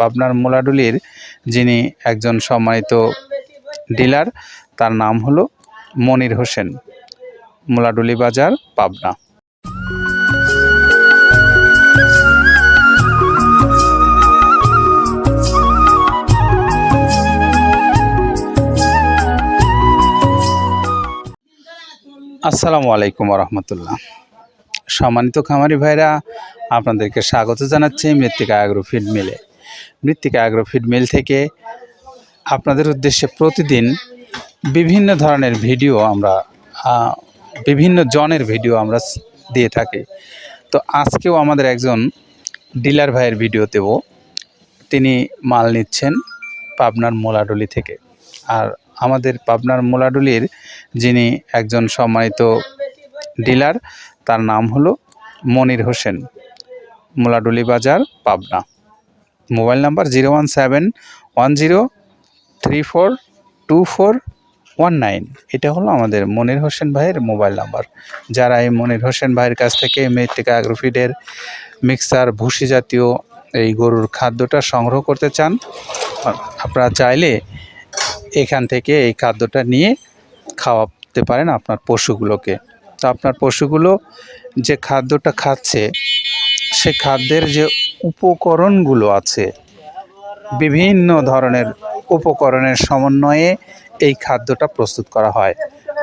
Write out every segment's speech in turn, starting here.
পাবনার মোলাডুলির যিনি একজন সম্মানিত ডিলার, তার নাম হলো মনির হোসেন, মোলাডুলি বাজার, পাবনা। আসসালামু আলাইকুম রহমতুল্লাহ সম্মানিত খামারি ভাইরা, আপনাদেরকে স্বাগত জানাচ্ছি মৃত্তিকা অ্যাগ্রো ফিড মিলে। মৃত্তিকা অ্যাগ্রো ফিড মিল থেকে আপনাদের উদ্দেশ্যে প্রতিদিন বিভিন্ন ধরনের ভিডিও আমরা বিভিন্ন জনের ভিডিও আমরা দিয়ে থাকি। তো আজকেও আমাদের একজন ডিলার ভাইয়ের ভিডিও দেব। তিনি মাল নিচ্ছেন পাবনার মোলাডুলি থেকে। আর আমাদের পাবনার মোলাডুলির যিনি একজন সম্মানিত ডিলার তার নাম হলো Monir Hossain. Moladuli Bazar, Pabna. Mobile number zero one seven one zero three four two four one nine. এটা হলো আমাদের মনির হোসেন ভাইয়ের মোবাইল নাম্বার। যারা এই মনির হোসেন ভাইয়ের কাছ থেকে মৃত্তিকা অ্যাগ্রোফিডের মিক্সার, ভুসি জাতীয় এই গরুর খাদ্যটা সংগ্রহ করতে চান, আপনারা চাইলে এখান থেকে এই খাদ্যটা নিয়ে খাওয়াতে পারেন আপনার পশুগুলোকে। তো আপনার পশুগুলো যে খাদ্যটা খাচ্ছে, সে খাদ্যের যে উপকরণগুলো আছে। বিভিন্ন ধরনের উপকরণের সমন্বয়ে এই খাদ্যটা প্রস্তুত করা হয়।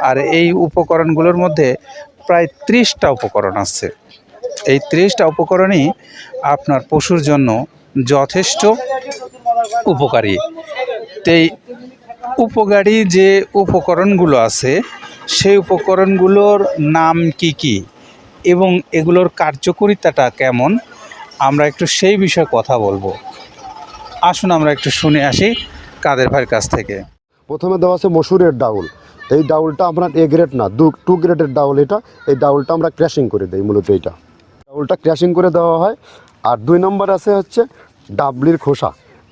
আর এই উপকরণগুলোর মধ্যে প্রায় ত্রিশটা উপকরণ আছে। এই ত্রিশটা উপকরণই আপনার পশুর জন্য যথেষ্ট উপকারী। তো এই উপকারী যে উপকরণগুলো আছে, সেই উপকরণগুলোর নাম কি কি? এবং এগুলোর কার্যকারিতাটা কেমন? আমরা একটু সেই বিষয়ে কথা বলব। আসুন আমরা একটু শুনে আসি কাদের ভাইয়ের কাছ থেকে। প্রথমে দেওয়া আছে মসুরের ডাউল। এই ডাউলটা আপনার এ গ্রেড না, দু টু গ্রেডের ডাউল এটা। এই ডাউলটা আমরা ক্র্যাশিং করে দিই মূলত এইটা। ডাউলটা ক্র্যাশিং করে দেওয়া হয়। আর দুই নম্বর আছে হচ্ছে ডাবলির খোসা।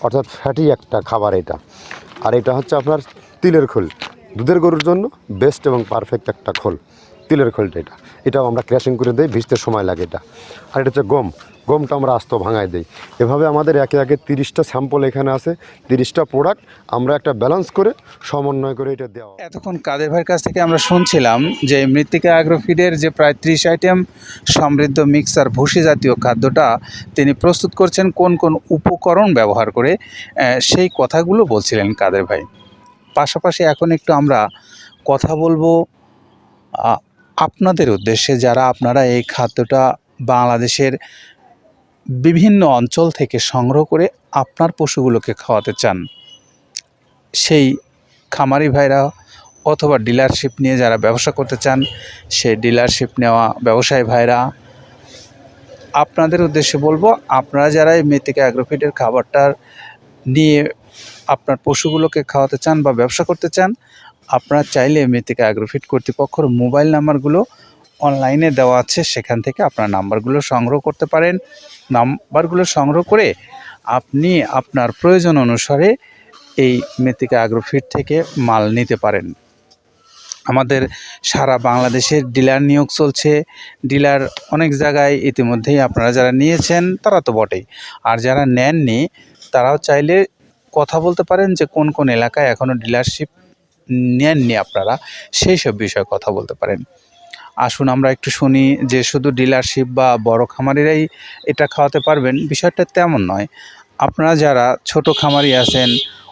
অর্থাৎ ফ্যাটি একটা খাবার এটা। আর এটা হচ্ছে আপনার তিলের খোল। দুধের গরুর জন্য বেস্ট এবং পারফেক্ট একটা খোল। তিলের খোলটা এটা। এটাও আমরা ক্র্যাশিং করে দিই, ভিজতে সময় লাগে এটা। আর এটা হচ্ছে গম। গমটা আমরা আস্ত ভাঙায় দিই। এভাবে আমাদের একে একে তিরিশটা স্যাম্পল এখানে আছে, তিরিশটা প্রোডাক্ট আমরা একটা ব্যালেন্স করে সমন্বয় করে এটা দেওয়া এতক্ষণ কাদের ভাইয়ের কাছ থেকে আমরা শুনছিলাম যে মৃত্তিকা অ্যাগ্রোফিডের যে প্রায় ত্রিশ আইটেম সমৃদ্ধ মিক্সার ভুসি জাতীয় খাদ্যটা তিনি প্রস্তুত করছেন কোন কোন উপকরণ ব্যবহার করে সেই কথাগুলো বলছিলেন কাদের ভাই। পাশাপাশি এখন একটু আমরা কথা বলব আপনাদের উদ্দেশ্যে যারা আপনারা এই খাদ্যটা বাংলাদেশের বিভিন্ন অঞ্চল থেকে সংগ্রহ করে আপনার পশুগুলোকে খাওয়াতে চান। সেই খামারি ভাইরা অথবা ডিলারশিপ নিয়ে যারা ব্যবসা করতে চান, সেই ডিলারশিপ নেওয়া ব্যবসায়ী ভাইরা, আপনাদের উদ্দেশ্যে বলব, আপনারা যারা এই মৃত্তিকা অ্যাগ্রোফিটের খাবারটার নিয়ে আপনার পশুগুলোকে খাওয়াতে চান বা ব্যবসা করতে চান, আপনারা চাইলে মৃত্তিকা অ্যাগ্রোফিট কর্তৃপক্ষর মোবাইল নাম্বারগুলো অনলাইনে দেওয়া আছে, সেখান থেকে আপনার নাম্বারগুলো সংগ্রহ করতে পারেন। নাম্বারগুলো সংগ্রহ করে আপনি আপনার প্রয়োজন অনুসারে এই মৃত্তিকা অ্যাগ্রোফিট থেকে মাল নিতে পারেন। আমাদের সারা বাংলাদেশের ডিলার নিয়োগ চলছে। ডিলার অনেক জায়গায় ইতিমধ্যেই আপনারা যারা নিয়েছেন, তারা তো বটেই। আর যারা নেননি, তারাও চাইলে কথা বলতে পারেন যে কোন কোন এলাকায় এখনও ডিলারশিপ নেননি আপনারা, সেই সব বিষয়ে কথা বলতে পারেন। আসুন আমরা একটু শুনি যে শুধু ডিলারশিপ বা বড় খামারিরাই এটা খাওয়াতে পারবেন, বিষয়টা তেমন নয়। আপনারা যারা ছোট খামারি আছেন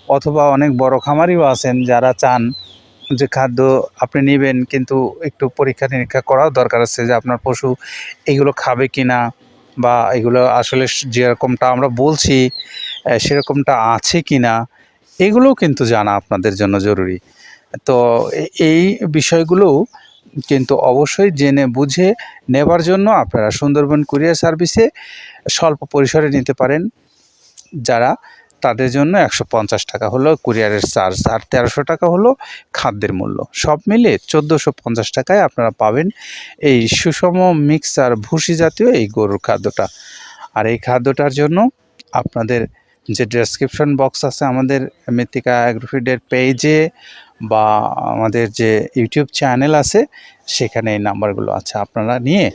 অথবা অনেক বড় খামারিও আছেন, যারা চান যে খাদ্য আপনি নেবেন কিন্তু একটু পরীক্ষা নিরীক্ষা করাও দরকার আছে যে আপনার পশু এগুলো খাবে কি না বা এগুলো আসলে যেরকমটা আমরা বলছি সেরকমটা আছে কি না এগুলোও কিন্তু জানা আপনাদের জন্য জরুরি। তো এই বিষয়গুলোও কিন্তু অবশ্যই জেনে বুঝে নেবার জন্য আপনারা সুন্দরবন কুরিয়ার সার্ভিসে স্বল্প পরিসরে নিতে পারেন, যারা তাদের জন্য একশো পঞ্চাশ টাকা হলো কুরিয়ারের চার্জ আর তেরোশো টাকা হলো খাদ্যের মূল্য। সব মিলে চোদ্দোশো পঞ্চাশ টাকায় আপনারা পাবেন এই সুষম মিক্সার ভুসি জাতীয় এই গরুর খাদ্যটা। আর এই খাদ্যটার জন্য আপনাদের যে ডেসক্রিপশন বক্স আছে আমাদের মৃত্তিকা অ্যাগ্রোফিডের পেজে বা আমাদের যে ইউটিউব চ্যানেল আছে, সেখানে এই নাম্বারগুলো আছে। আপনারা নিয়ে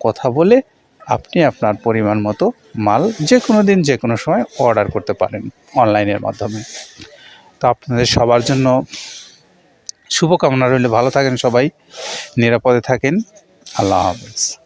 কথা বলে আপনি আপনার পরিমাণ মতো মাল যে কোনো দিন যে কোনো সময় অর্ডার করতে পারেন অনলাইনের মাধ্যমে। তো আপনাদের সবার জন্য শুভকামনা রইলে। ভালো থাকেন সবাই, নিরাপদে থাকেন। আল্লাহ হাফেজ।